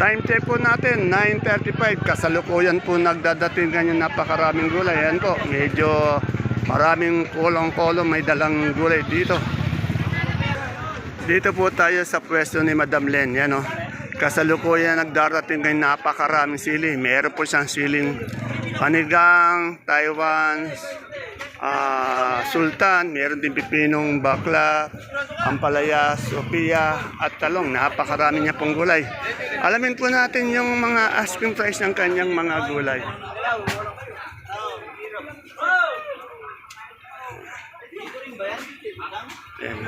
Time check po natin, 9.35. Kasalukuyan po nagdadating ganyan napakaraming gulay. Yan po, medyo maraming kolong-kolong may dalang gulay dito. Dito po tayo sa pwesto ni Madam Len. Yan o. Kasalukuyan nagdarating ngayon napakaraming sili. Meron po siyang siling panigang, Taiwan, ah, sultan, meron din pipinong bakla, ampalaya, sopia, at talong. Napakarami niya pong gulay. Alamin po natin yung mga asking price ng kanyang mga gulay. Ayan.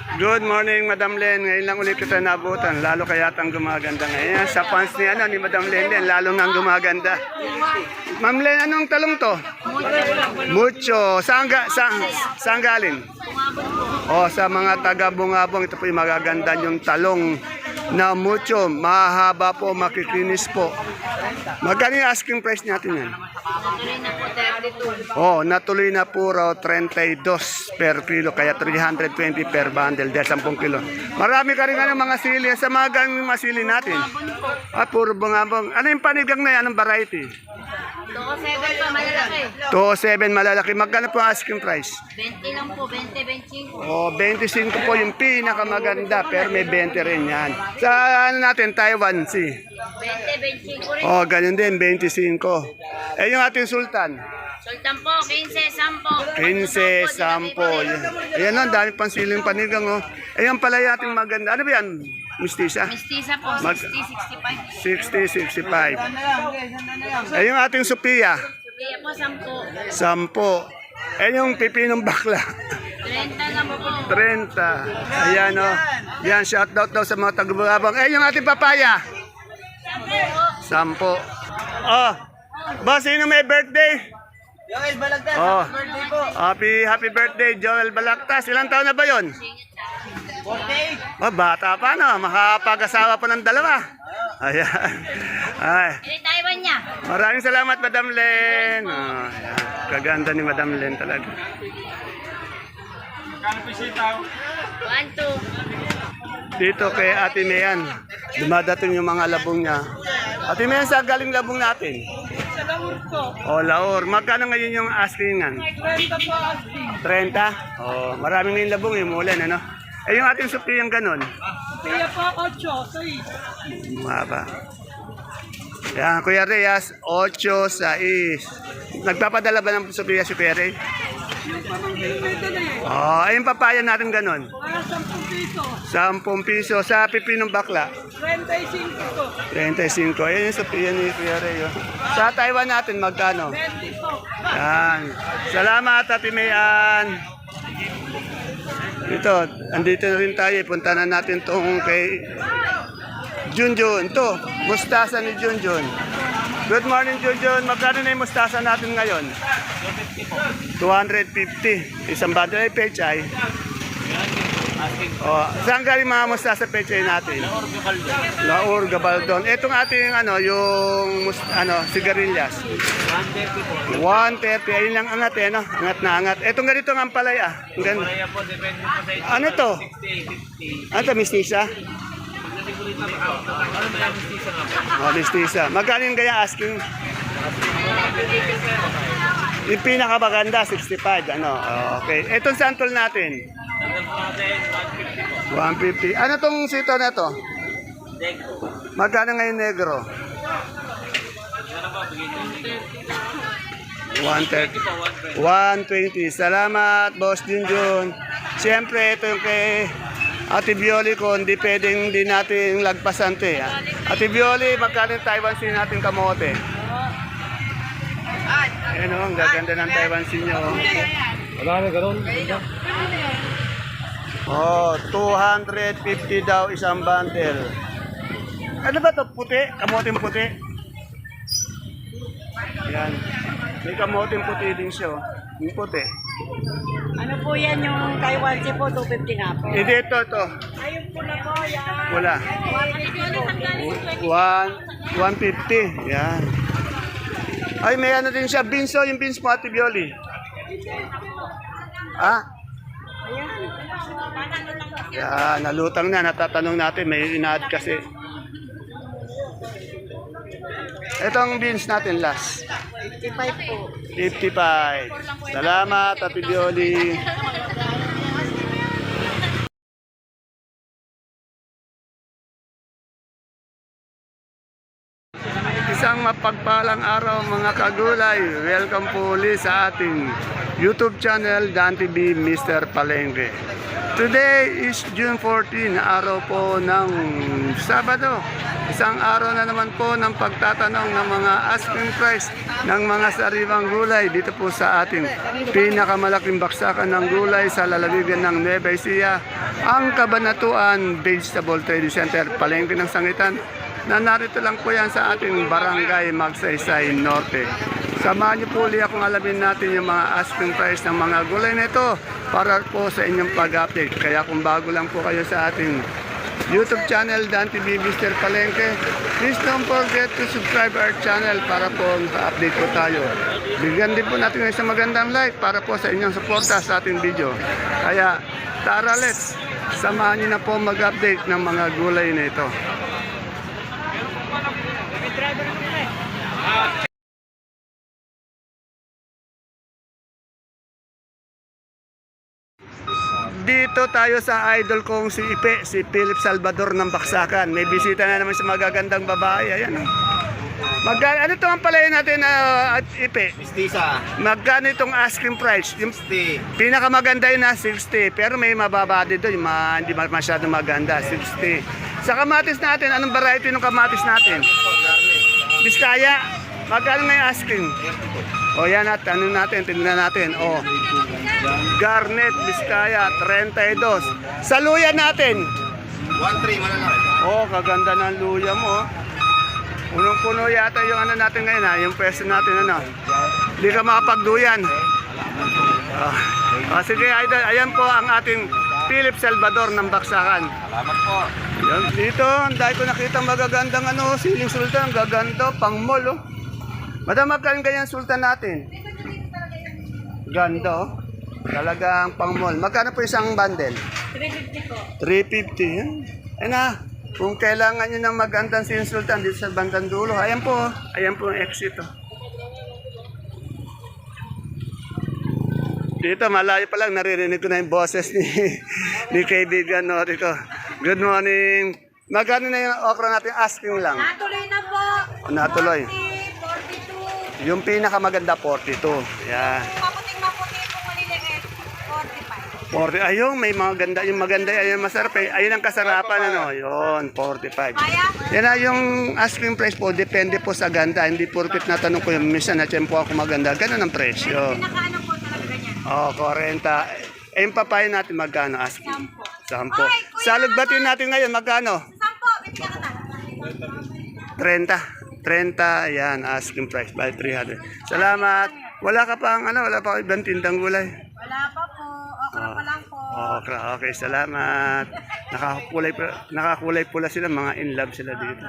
Good morning, Madam Len. Ngayon lang ulit kita nabutan. Lalo kaya tang gumaganda ngayon. Sa fans ni, ano, ni Madam Len Len, lalo nang gumaganda. Ma'am Len, anong talong to? Mucho. Saan, ga, saan, saan galing? O, sa mga taga-bungabong, ito po yung magaganda yung talong na mucho. Mahaba po, makikinis po. Magkano yung asking price natin yan? Tuloy na po 32. Oh, natuloy na po raw 32 per kilo, kaya 320 per bundle, dahil 10 kilo. Marami ka rin ano, mga sili. Sa mga ganong mga sili natin. Ah, puro bungabong. Ano yung panigang na yan? Anong variety? Doko 7 pa, malalaki. 207 malalaki. Magkano po ang asking price? 20 lang po, 20, 25. Oh, 25 po yung pinakamaganda, pero may 20 rin yan. Sa ano natin, Taiwan Sea. 20, 25 rin. Oh, ganun din, 25. Eh, yung ating sultan. Sultan po, 15, 15, 10. 10. Yan. Ayan o, dami pang siling panigang o. Ayan pala yung ating maganda. Ano ba yan? Mistisa? Mistisa po, Mag- 60, 60, 65. 65. Ay yung ating Sophia, Kaya po, 10. 10. Ay yung pipinong bakla, 30 lang po. 30. Ayan o. Yan, shout out daw sa mga tagbabang. Ay yung ating papaya, 10. Oh, boss, sino may birthday? Joel Balagtas, Oh. birthday po. Happy happy birthday, Joel Balactas. Ilang taon na ba yon? 48. Oh, bata pa no, makapag-asawa pa ng dalawa. Ayan. Ay, Ini Taiwan niya. maraming salamat Madam Len. Oh. Kaganda ni Madam Len talaga. 1, 2. Dito kay Ate Mayan, dumadating yung mga labong niya. Ate Mayan, sa galing labong natin? Laur ko, O, Laor. Magkano ngayon yung askingan? 30 po asking. 30? Oh, marami ngayon labong yung mulan, ano? Eh, yung ating supi yung ganon. Kaya po 8, so Maba. Yan, Kuya Reyes, 8 sa is. Nagpapadala ba ng Sophia si Kuya yung pamangkin eh. Oh, ayun papaya natin ganun. Para 10 piso, 10 piso sa pipinong bakla. 35 po. 35. Ayun yung Sophia ni Kuya Rey. oh. Sa Taiwan natin, magkano? 20 po. Yan. Salamat, Ate Mayan. Ito, andito na rin tayo. Punta na natin tong kay Junjun. Ito, mustasa ni Junjun. Good morning, Junjun. Magkano na yung mustasa natin ngayon? 250. Isang bundle ay pechay. Oh, saan galing mga mustasa pechay natin? Laur Gabaldon. Itong ating ano, yung mus- ano, sigarilyas. 130. Ayun lang angat eh, no? Angat na angat. Itong ganito ang palaya. Ang gan- Ano to? Ano to, mistisa? Oh, mistisa. Magkano yung kaya asking? Yung pinakamaganda, 65. Ano? Oh, okay. Itong santol natin? 150. Ano tong sito na to? Magkano ngayon negro? 130. 120. Salamat, Boss Junjun. Siyempre, ito yung kay Ate Bioli ko, hindi pwedeng hindi natin lagpasan ito eh. ah. Ate Bioli, magkano yung Taiwan sin natin kamote? Ayan o, ang gaganda ng Taiwan sin nyo. Wala na gano'n. Oh, 250 daw isang bundle. Ano ba to Puti? Kamoting puti? Yan. May kamoting puti din siya. oh. Yung puti. Ano po yan yung Taiwan si po, 250 nga po. Hindi ito, ito. Ayun po na po, yan. Wala. 1, 150. Yan. Ay, may ano din siya. Beans oh, yung beans mo, Ate Bioli. Ah? Yan, nalutang na, natatanong natin, may inaad kasi. Itong beans natin last. 55 po. 55. Salamat, Ate Bioli. Isang mapagpalang araw mga kagulay. Welcome po ulit sa ating YouTube channel Dan TV Mr. Palengke. Today is June 14, araw po ng Sabado. Isang araw na naman po ng pagtatanong ng mga asking price ng mga sariwang gulay dito po sa ating pinakamalaking baksakan ng gulay sa lalawigan ng Nueva Ecija, ang Kabanatuan Vegetable Trading Center, Palengke ng Sangitan na narito lang po yan sa ating barangay Magsaysay Norte. Samahan niyo po ulit akong alamin natin yung mga asking price ng mga gulay na ito para po sa inyong pag-update. Kaya kung bago lang po kayo sa ating YouTube channel Dan TV Mr. Palengke, please don't forget to subscribe our channel para po maka-update po tayo. Bigyan din po natin ng isang magandang like para po sa inyong suporta sa ating video. Kaya tara let's, samahan niyo na po mag-update ng mga gulay na ito. Dito tayo sa idol kong si Ipe, si Philip Salvador ng Baksakan. May bisita na naman sa magagandang babae. Ayan. oh. Magkano, ano ito ang palayan natin na at Ipe? Mistisa, Magkano itong asking price? Yung 60. pinakamaganda yun na 60, pero may mababa din doon, yung mga, hindi ma- masyadong maganda, 60. Sa kamatis natin, anong variety ng kamatis natin? Biskaya, magkano ngayon asking? O yan at ano natin, tingnan natin. O, Garnet, Biskaya, 32. Sa luya natin, 1-3, malalaki. oh, kaganda ng luya mo. oh. Punong-puno yata yung ano natin ngayon ha, yung pwesto natin ano. Hindi ka makapagduyan. Ah, ah, sige, idol, ayan po ang ating Philip Salvador ng Baksakan. Salamat po. Yan, dito, dahil ko nakita magagandang ano, siling sultan, gaganda, pang mall, oh. Madam, magkaling ganyan sultan natin? Ganda, oh. Talagang pang mall. Magkano po isang bundle? 350 po. 350. Yan. Ayun na. Kung kailangan nyo ng magandang siling sultan dito sa bandang dulo, ayan po, oh. ayan po ang exit, oh. Dito, malayo pa lang, naririnig ko na yung boses ni, ni kaibigan Nori ko. Good morning. Magkano na yung okra natin? Asking lang. Natuloy na po. Natuloy. 42. Yung pinakamaganda, 42. Yan. Maputing maputi po maliliit. 45. 40. Ayun, may mga ganda. Yung maganda, ayun masarap eh. Ayun ang kasarapan, ano. Yun, 45. Kaya? Yan na yung asking price po, depende po sa ganda. Hindi porket natanong ko yung minsan na tiyempo ako maganda. Ganun ang presyo. Pinakaano po talaga ganyan. Oh, 40. Eh, yung papaya natin magkano asking? Sampo. Sampo. Ay, kuya, Sa lugbatin natin ngayon, magkano? Sampo, bibigyan ka na. 30. 30, yan, asking price by 300. Salamat. Wala ka pang, ano, wala pa ibang tindang gulay. Wala pa po. Okra pa lang po. Okay, okay, salamat. Nakakulay, nakakulay pula sila, mga in love sila dito.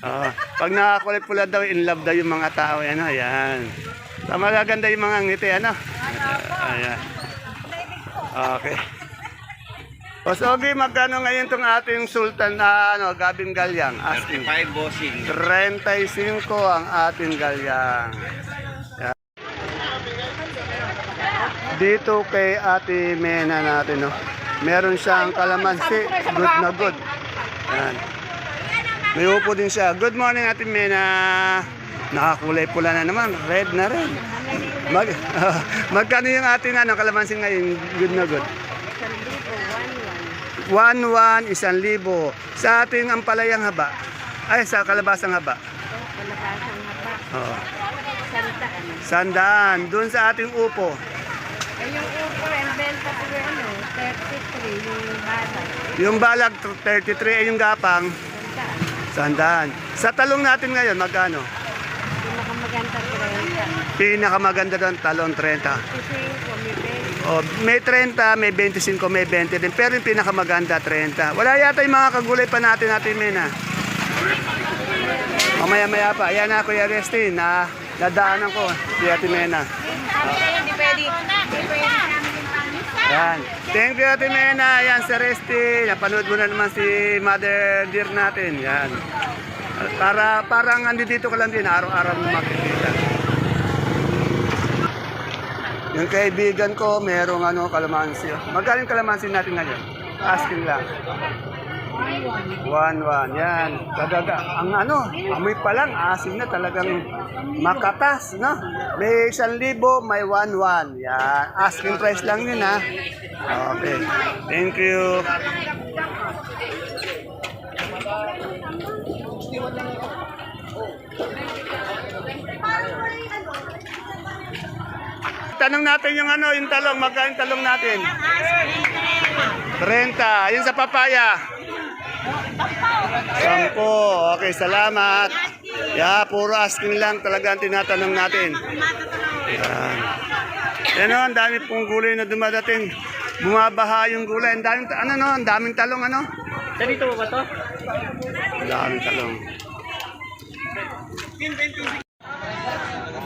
Oo. pag nakakulay pula daw, in love daw yung mga tao. Yan, ayan. So, magaganda yung mga ngiti, ano? Ayan. Okay. O, Sogi, magkano ngayon itong ating sultan na ano, gabing galyang? Asking. 5 bossing. 35 ang ating galyang. Yan. Dito kay Ate Mena natin, no? Meron siyang kalamansi. Good na good. Yan. May upo din siya. Good morning, Ate Mena. Nakakulay pula na naman. Red na red. Mag, magkano yung ating ano, kalamansi ngayon? Good na good. 1,1, 1,000. Sa ating ampalayang haba, ay sa kalabasang haba. Kalabasang haba. Oo. Sandaan. Sandaan. Doon sa ating upo. Ay, yung upo, ang benta ko ano, 33, yung balag. Yung balag, 33, ay yung gapang. Sandaan. Sandaan. Sa talong natin ngayon, magkano? Pinakamaganda 30. Pinakamaganda doon, talong 30. 25, Oh, may 30, may 25, may 20 din. Pero yung pinakamaganda, 30. Wala yata yung mga kagulay pa natin natin, Mina. Mamaya-maya pa. Ayan na, Kuya Restin. Na, nadaanan ko. Si Ate Mena. Thank you, Ate Mena. Ayan, si Restin. Napanood mo na naman si Mother Dear natin. Ayan. Para, parang andito ka lang din. Araw-araw makikita. Yung kaibigan ko, merong ano, kalamansi. Magaling kalamansi natin ngayon. Asking lang. One, one. Yan. Kagaga. Ang ano, amoy pa lang, asim na talagang makatas, no? May isang libo, may one, one. Yan. Asking price lang yun, ha? Okay. Thank you. Tanong natin yung ano, yung talong, magkano talong natin? 30. Yun sa papaya. Sampo. Okay, salamat. Yeah, puro asking lang talaga ang tinatanong natin. Yan. Yan o, ang dami pong gulay na dumadating. Bumabaha yung gulay. Ang daming, ano no, ang daming talong ano? Dito ba to? Ang daming talong.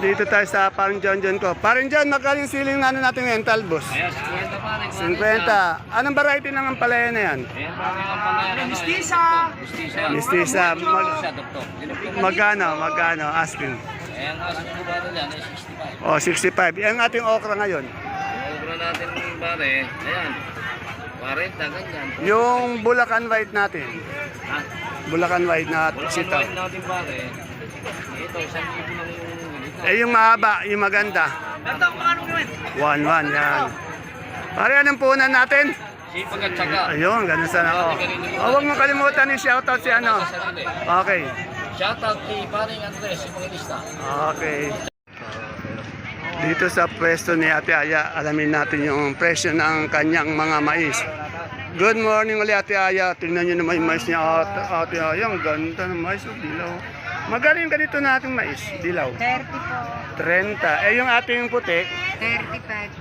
Dito tayo sa parang John John ko. Parang John, magkano yung siling ano natin ngayon, talbos? Ayan, 50 pa rin. 50. Anong variety ng ampalaya na yan? Ayan. Mistisa! Mistisa. Mistisa. Mag, magkano? Magkano? Asking. Ayan, kaso po ba rin yan? Ay, 65. O, 65. Yung ating okra ngayon. Obra natin pare. Ayan. 40, ganyan. Yung Bulacan White natin. Ha? Bulacan White na sitaw. kang natin pare. Ito, 1,000 lang yung. Eh, yung mahaba, yung maganda. Ito, paano gawin? 1-1 yan. Pare, anong punan natin? Sipag at saka. Ayun, ganun sana ako. Oh, huwag mo kalimutan ni shoutout si ano. Okay. Shoutout kay paring Andres, yung mga lista. Okay. Dito sa pwesto ni Ate Aya, alamin natin yung presyo ng kanyang mga mais. Good morning ulit Ate Aya. Tingnan nyo naman yung mais niya Ate, Ate Aya. Ang ganda ng mais. Oh, dilaw. Magaling ka dito nating mais. Dilaw. 30 po. 30. Eh yung ating puti,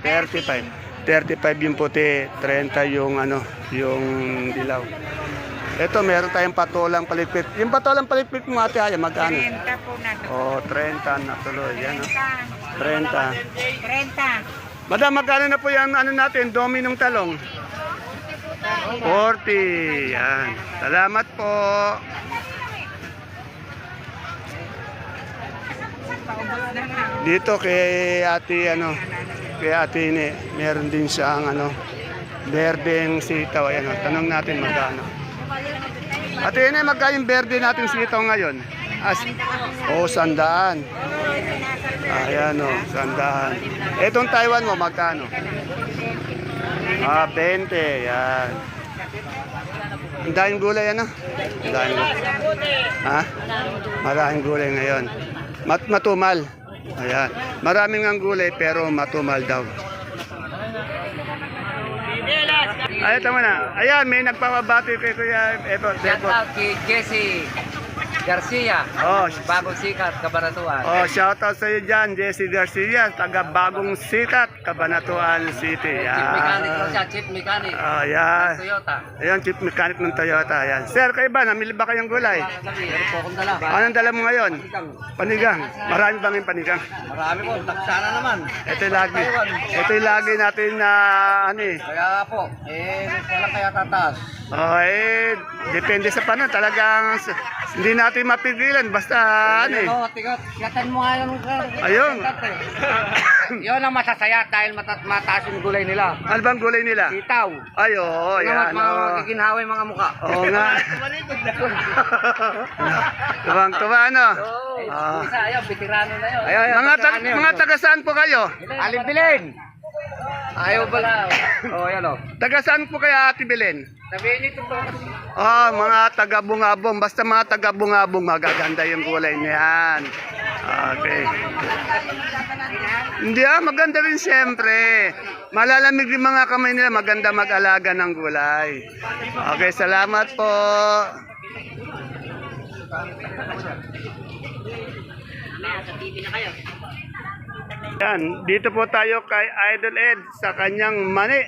35. 35. 35 yung puti, 30 yung ano, yung dilaw. Ito, meron tayong patolang palipit. Yung patolang palipit mo ate Aya, magkano? 30 po na. Oh, 30 na tuloy. Yan, oh. 30. 30. Madam, magkano na po yung ano natin, dominong talong? 40. Yan. Salamat po. Dito kay ate ano, kay ate Ine, meron din siyang ano, berdeng sitaw. Ayan, oh. tanong natin magkano. Ate Ine, magkano yung berde natin sitaw ngayon? As, oh, sandaan. Ayan o, sandaan. Etong Taiwan mo, magkano? Ah, 20. Yan. Ang daming gulay, ano? Ang daming gulay. Ha? Maraming gulay ngayon. Mat matumal. Ayan. Maraming ang gulay pero matumal daw. Ay, tama na. Ayan, may nagpapabati kay Kuya Eto. Shout out kay Jesse Garcia, Oh, bagong sikat, kabaratuan. Oh, shout out sa iyo dyan, Jesse Garcia, taga Bagong Sikat, Cabanatuan City. Chief mechanic daw siya, chief mechanic. Oh, yan. Toyota. Ayan, chief mechanic ng Toyota. Yan. Sir, kayo ba? Namili ba kayong gulay? Sabi, ano po akong dala? Anong dala mo ngayon? Panigang. Marami bang yung panigang? Marami po, taksana naman. Ito yung lagi. Ito yung lagi natin na ano eh. Kaya po, eh, wala kaya tataas. Oh, eh, depende sa paano. Talagang hindi natin mapigilan. Basta ano eh. Tiyatan mo nga yung Ayun. Yun ang masasaya dahil mata mataas yung gulay nila. Ano bang gulay nila? Sitaw. Ay, oo, Ano, yan. mga oo. giginhawa yung mga mukha. Oo nga. Tuwang tuwa ano? Oo, isa, ayun, veterano na yun. Mga, tag mga taga saan po kayo? Alin bilin? Ayaw pala. Oh, yan o. Taga saan po kaya Ate Belen? Sabihin niyo ito. Ah, mga taga Bungabong. Basta mga taga Bungabong, magaganda yung gulay niyan. Okay. Hindi ah, maganda rin siyempre. Malalamig yung mga kamay nila, maganda mag-alaga ng gulay. Okay, salamat po. Yan, dito po tayo kay Idol Ed sa kanyang mani.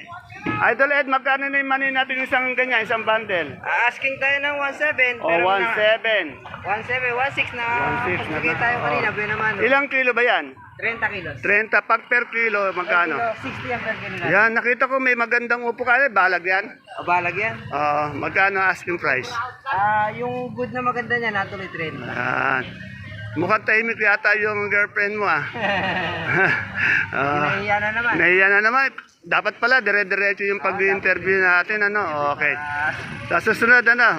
Idol Ed, magkano na yung mani natin isang ganyan, isang bundle? Asking tayo ng 17, O, 1.7. 17, 16 na. 1.6 na. Bigay tayo kanina, Oh. naman. Ilang kilo ba yan? 30 kilos. 30 pag per kilo, magkano? 60 ang per kilo natin. Yan, nakita ko may magandang upo ka. Balag yan. O, balag yan. Oo, magkano asking price? Ah, yung good na maganda niya, natuloy 30. Yan. Mukhang tahimik yata yung girlfriend mo ah. Ah, Nahiya na naman. Nahiya na naman. Dapat pala, dire-diretso yung pag-interview natin. Ano? Okay. Sa susunod, ano?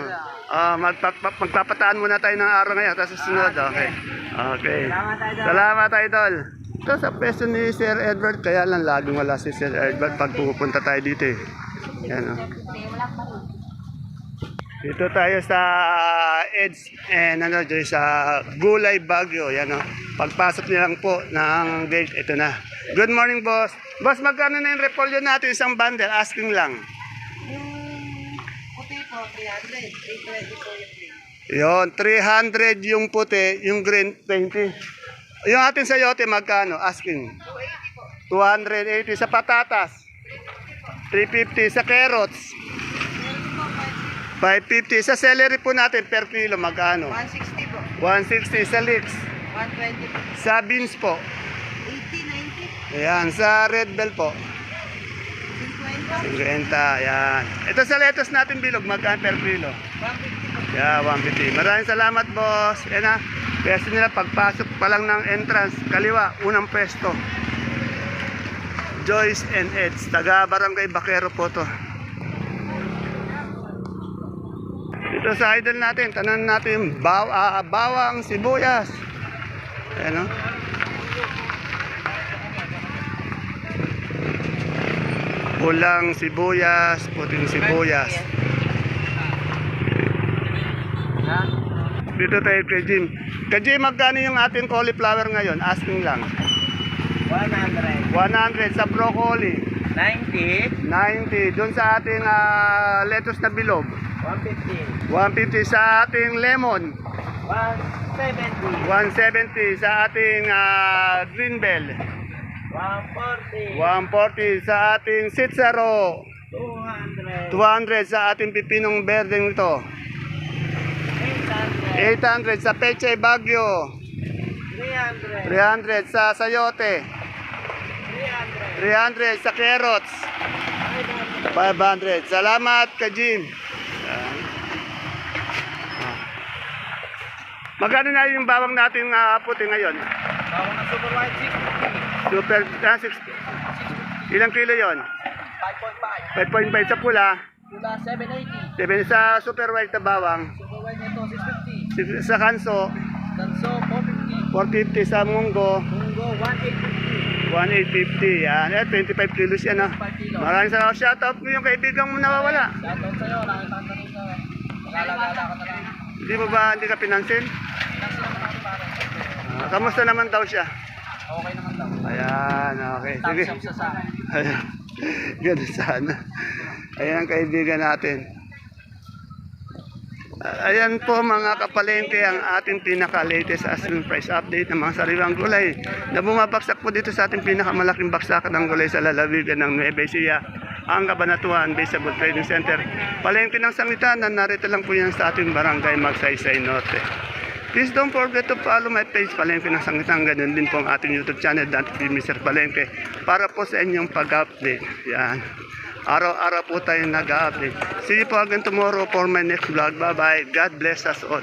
Ah, magpa- pa- magpapataan muna tayo ng araw ngayon. Sa susunod, okay. Okay. Salamat, Idol. Salamat, Idol. Ito sa peso ni Sir Edward, kaya lang laging wala si Sir Edward pag pupunta tayo dito eh. Yan, oh. Dito tayo sa Ed's and ano dyan sa Gulay Bagyo. Yan o. Pagpasok niyo lang po ng gate, ito na. Good morning, boss. Boss, magkano na yung repolyo natin isang bundle? Asking lang. Puti po, 300. 320 po yung green. Yon, 300 yung puti, yung green 20. Yung ating sayote magkano? Asking. 280 sa patatas. 350 sa carrots. 550 sa celery po natin per kilo magkano? 160 po. 160 sa leeks. 120 po. Sa beans po. 80, 90. Ayan, sa red bell po. 50. 50, ayan. Ito sa lettuce natin bilog, magkano per kilo? 150 po. Yeah, 150. Maraming salamat, boss. Yan na. Pwesto nila pagpasok pa lang ng entrance, kaliwa, unang pwesto. Joyce and Eds, taga Barangay Bakero po to. Dito sa idol natin, tanan natin yung baw, ah, bawang sibuyas. Ayan o. Pulang sibuyas, puting sibuyas. Dito tayo kay Jim. Kay Jim, magkano yung ating cauliflower ngayon? Asking lang. 100. 100 sa broccoli. 90. 90. Doon sa ating ah, lettuce na bilog. 150. 150 sa ating lemon. 170. 170 sa ating ah, green bell. 140. 140 sa ating sitsaro. 200. 200 sa ating pipinong berdeng ito. 800. 800 sa peche bagyo. 300. 300 sa sayote. 300 sa carrots. 500. Salamat ka, Jim. Yan. Ah. Magkano na yung bawang natin uh, puti ngayon? Bawang na super white 650. Super, ah, six, ilang kilo yon? 5.5. 5.5 sa pula, Pula 780. 7 sa super white na bawang, Super white nito 650. six- sa kanso, Tanso 450. 450 sa munggo, Munggo 180. 1850. Yan, eh, 25 kilos yan ah. 5 kilo. Maraming salamat. Shoutout mo yung kaibigan mo nawawala. Shoutout sa'yo. Ka rin sa Magalagala ka na lang. Hindi mo ba hindi ka pinansin? Ah, kamusta naman daw siya? okay naman daw. Ayan, okay. Sige. Thumbs up sa akin. Ayan. Ganun sana. Ayan ang kaibigan natin. Ayan po mga kapalengke ang ating pinaka-latest asking price update ng mga sariwang gulay na bumabaksak po dito sa ating pinakamalaking baksakan ng gulay sa lalawigan ng Nueva Ecija, ang Kabanatuan Baseball Trading Center. Palengke ng sangitan na narito lang po yan sa ating barangay Magsaysay Norte. Please don't forget to follow my page Palengke ng Sangitan. Ganun din po ang ating YouTube channel, Dante P. Mr. Palengke, para po sa inyong pag-update. Yan. Araw-araw po tayo nag-update. See you po again tomorrow for my next vlog. Bye-bye. God bless us all.